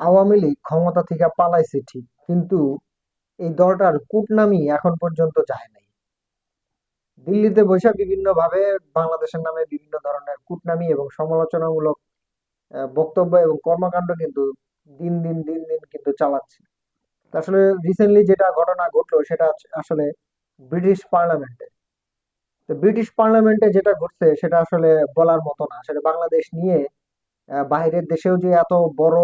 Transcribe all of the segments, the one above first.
আওয়ামী লীগ ক্ষমতা থেকে পালাইছে ঠিক, কিন্তু এই দলটার কূটনামি এখন পর্যন্ত যায় নাই। দিল্লিতে বসে বিভিন্ন ভাবে বাংলাদেশের নামে বিভিন্ন ধরনের কূটনামি এবং সমালোচনামূলক বক্তব্য এবং কর্মকাণ্ড কিন্তু দিন দিন দিন দিন কিন্তু চালাচ্ছে। আসলে রিসেন্টলি যেটা ঘটনা ঘটলো সেটা আসলে ব্রিটিশ পার্লামেন্টে। তো ব্রিটিশ পার্লামেন্টে যেটা ঘটছে সেটা আসলে বলার মতো না। আসলে বাংলাদেশ নিয়ে বাইরের দেশেও যে এত বড়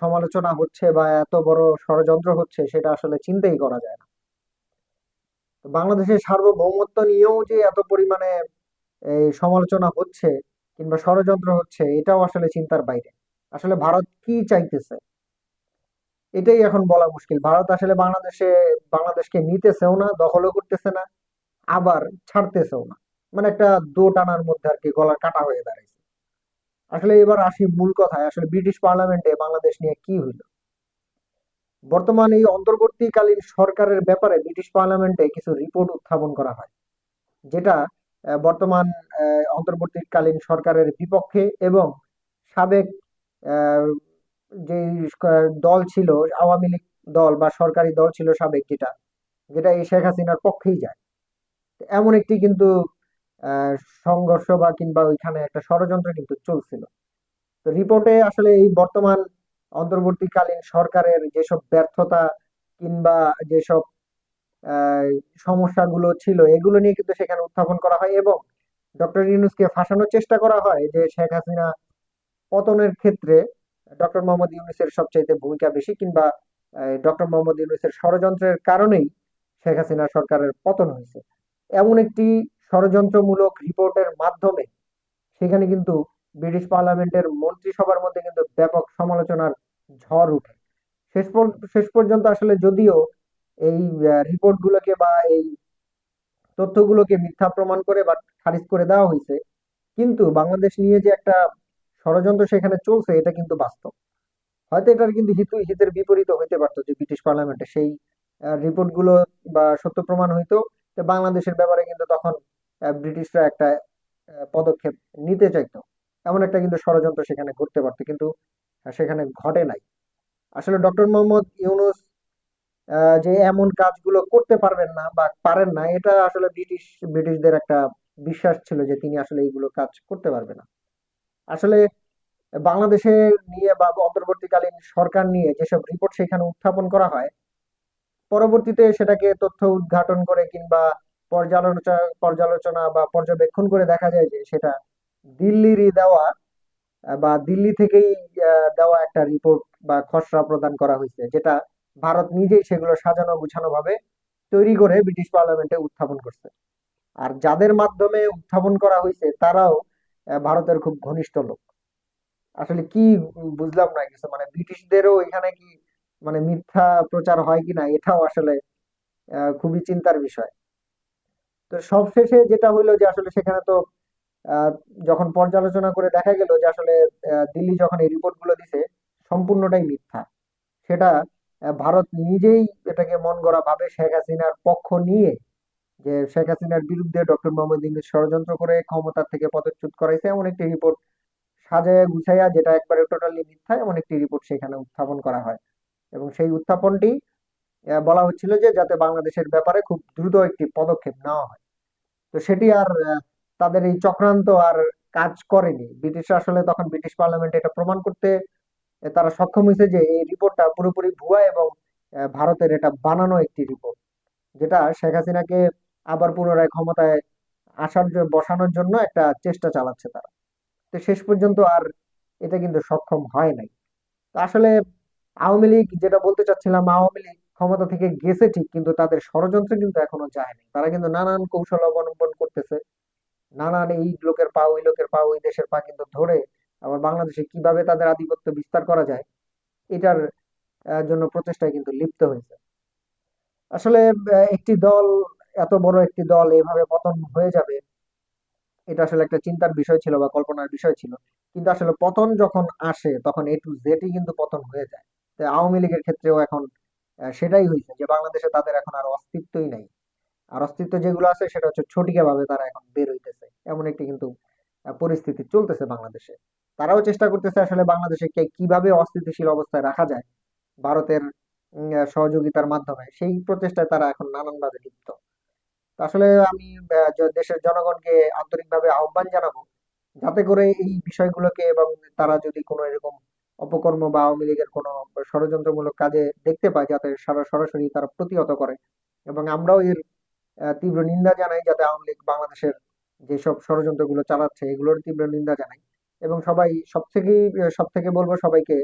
সমালোচনা হচ্ছে বা এত বড় ষড়যন্ত্র হচ্ছে, সেটা আসলে চিন্তাই করা যায় না। বাংলাদেশের সার্বভৌমত্ব নিয়েও যে এত পরিমাণে, এই সমালোচনা হচ্ছে কিংবা ষড়যন্ত্র হচ্ছে, এটাও আসলে চিন্তার বাইরে। আসলে ভারত কি চাইতেছে? এটাই এখন বলা মুশকিল। ভারত আসলে বাংলাদেশে, বাংলাদেশকে নিতেছেও না, দখলও করতেছে না, আবার ছাড়তেছেও না। মানে একটা দো টানার মধ্যে আর কি গলার কাটা হয়ে দাঁড়াইছে। আসলে এবার আসি মূল কথায়। আসলে ব্রিটিশ পার্লামেন্টে বাংলাদেশ নিয়ে কি হইল? বর্তমান এই অন্তর্বর্তীকালীন সরকারের ব্যাপারে ব্রিটিশ পার্লামেন্টে কিছু রিপোর্ট উত্থাপন করা হয়, যেটা বর্তমান অন্তর্বর্তীকালীন সরকারের বিপক্ষে এবং সাবেক যে দল ছিল, আওয়ামী লীগ দল বা সরকারি দল ছিল সাবেক যেটা যেটা এই শেখ হাসিনার পক্ষেই যায়। এমন একটি কিন্তু সংঘর্ষ বা কিংবা ওইখানে একটা ষড়যন্ত্র কিন্তু চলছিল। তো রিপোর্টে আসলে এই বর্তমান অন্তর্বর্তীকালীন সরকারের যেসব ব্যর্থতা কিংবা যেসব সমস্যাগুলো ছিল, এগুলো নিয়ে কিন্তু সেখানে উত্থাপন করা হয় এবং ডক্টর ইউনূসকে ফাঁসানোর চেষ্টা করা হয় যে শেখ হাসিনা পতনের ক্ষেত্রে ডক্টর মোহাম্মদ ইউনূসের সবচাইতে ভূমিকা বেশি কিংবা ডক্টর মোহাম্মদ ইউনূসের ষড়যন্ত্রের কারণেই শেখ হাসিনা সরকারের পতন হয়েছে। এমন একটি ষড়যন্ত্রমূলক রিপোর্টের মাধ্যমে সেখানে কিন্তু ব্রিটিশ পার্লামেন্টের মন্ত্রিসভার মধ্যে কিন্তু ব্যাপক সমালোচনার ঝড় উঠে। শেষ শেষ পর্যন্ত আসলে যদিও এই রিপোর্ট গুলোকে বা এই তথ্যগুলোকে মিথ্যা প্রমাণ করে বা খারিজ করে দেওয়া হয়েছে, কিন্তু বাংলাদেশ নিয়ে যে একটা ষড়যন্ত্র সেখানে চলছে, এটা কিন্তু বাস্তব। হয়তো এটার কিন্তু হিত, হিতের বিপরীত হইতে পারতো যে ব্রিটিশ পার্লামেন্টে সেই রিপোর্টগুলো বা সত্য প্রমাণ হইতো বাংলাদেশের ব্যাপারে কিন্তু তখন ব্রিটিশরা একটা পদক্ষেপ নিতে চাইতো। এমন একটা কিন্তু ষড়যন্ত্র সেখানে ঘটতে পারতো, কিন্তু সেখানে ঘটে নাই। আসলে ডক্টর মোহাম্মদ ইউনূস যে এমন কাজগুলো করতে পারবেন না বা পারেন না, এটা আসলে ব্রিটিশ, ব্রিটিশদের একটা বিশ্বাস ছিল যে তিনি আসলে এইগুলো কাজ করতে পারবে না। আসলে বাংলাদেশে নিয়ে বা অন্তর্বর্তীকালীন সরকার নিয়ে যেসব রিপোর্ট সেখানে উত্থাপন করা হয়, পরবর্তীতে সেটাকে তথ্য উদ্ঘাটন করে কিংবা পর্যালোচনা পর্যালোচনা বা পর্যবেক্ষণ করে দেখা যায় যে সেটা দিল্লিরই দেওয়া বা দিল্লি থেকেই দেওয়া একটা রিপোর্ট বা খসড়া প্রদান করা হয়েছে, যেটা ভারত নিজেই সেগুলো সাজানো গুছানো ভাবে তৈরি করে ব্রিটিশ পার্লামেন্টে উত্থাপন করছে। আর যাদের মাধ্যমে উত্থাপন করা হয়েছে, তারাও ভারতের খুব ঘনিষ্ঠ লোক। আসলে কি বুঝলাম না কিছু মানে ব্রিটিশদেরও এখানে কি মানে মিথ্যা প্রচার হয় কিনা, এটাও আসলে খুবই চিন্তার বিষয়। তো সবশেষে যেটা হইল যে আসলে সেখানে তো যখন পর্যালোচনা করে দেখা গেল যে আসলে দিল্লি যখন এই রিপোর্টগুলো দিছে, সম্পূর্ণটাই মিথ্যা। সেটা ভারত নিজেই এটাকে মন গড়া ভাবে শেখ হাসিনার পক্ষ নিয়ে, যে শেখ হাসিনার বিরুদ্ধে ডক্টর মোহাম্মদ ইউনূস ষড়যন্ত্র করে ক্ষমতা থেকে পদচ্যুত করাইছে, এমন একটি রিপোর্ট সাজায়া গুছাইয়া যেটা একবারে টোটালি মিথ্যা, এমন একটি রিপোর্ট সেখানে উত্থাপন করা হয়। এবং সেই উত্থাপনটি বলা হচ্ছিল যে যাতে বাংলাদেশের ব্যাপারে খুব দ্রুত একটি পদক্ষেপ নেওয়া হয়। তো সেটি আর তাদের এই চক্রান্ত আর কাজ করেনি। ব্রিটিশ আসলে তখন ব্রিটিশ পার্লামেন্টে এটা প্রমাণ করতে তারা সক্ষম হয়েছে যে এই রিপোর্টটা পুরোপুরি ভুয়া এবং ভারতের এটা বানানো একটি রিপোর্ট, যেটা শেখ হাসিনাকে আবার পুনরায় ক্ষমতায় আসার বসানোর জন্য একটা চেষ্টা চালাচ্ছে তারা। তো শেষ পর্যন্ত আর এটা কিন্তু সক্ষম হয় নাই। আসলে আওয়ামী লীগ যেটা বলতে চাচ্ছিলাম, আওয়ামী লীগ ক্ষমতা থেকে গেছে ঠিক, কিন্তু তাদের ষড়যন্ত্র কিন্তু এখনও যায়নি। তারা কিন্তু নানান কৌশল অবলম্বন করতেছে। নানান এই লোকের পা, ওই লোকের পা, ওই দেশের পা কিন্তু ধরে আবার বাংলাদেশে কীভাবে তাদের আধিপত্য বিস্তার করা যায়, এটার জন্য প্রচেষ্টায় কিন্তু লিপ্ত হয়েছে। আসলে একটি দল, এত বড় একটি দল এভাবে পতন হয়ে যাবে, এটা আসলে একটা চিন্তার বিষয় ছিল বা কল্পনার বিষয় ছিল। কিন্তু আসলে পতন যখন আসে, তখন এ টু জেডই কিন্তু পতন হয়ে যায়। তো আওয়ামী লীগের ক্ষেত্রেও এখন সেটাই হয়েছে যে বাংলাদেশে তাদের এখন আর অস্তিত্বই নাই। আর অস্তিত্ব যেগুলো আছে সেটা হচ্ছে ছটিকা ভাবে তারা এখন বের হইতেছে। এমন একটি কিন্তু পরিস্থিতি চলতেছে বাংলাদেশে। তারাও চেষ্টা করতেছে আসলে বাংলাদেশে কে কীভাবে অস্থিতিশীল অবস্থায় রাখা যায় ভারতের সহযোগিতার মাধ্যমে। সেই প্রচেষ্টায় তারা এখন নানানভাবে লিপ্ত। আসলে আমি দেশের জনগণকে আন্তরিকভাবে আহ্বান জানাব, যাতে করে এই বিষয়গুলোকে এবং তারা যদি কোনো এরকম অপকর্ম বা আওয়ামী লীগের কোনো ষড়যন্ত্রমূলক কাজে দেখতে পায় যাতে সারা সরাসরি তারা প্রতিহত করে। এবং আমরাও এর তীব্র নিন্দা জানাই যাতে আওয়ামী লীগ বাংলাদেশের যেসব ষড়যন্ত্রগুলো চালাচ্ছে এগুলোর তীব্র নিন্দা জানাই। এবং সবাই সব থেকে সব থেকে বলব সবাইকে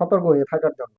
সতর্ক হয়ে থাকার জন্য।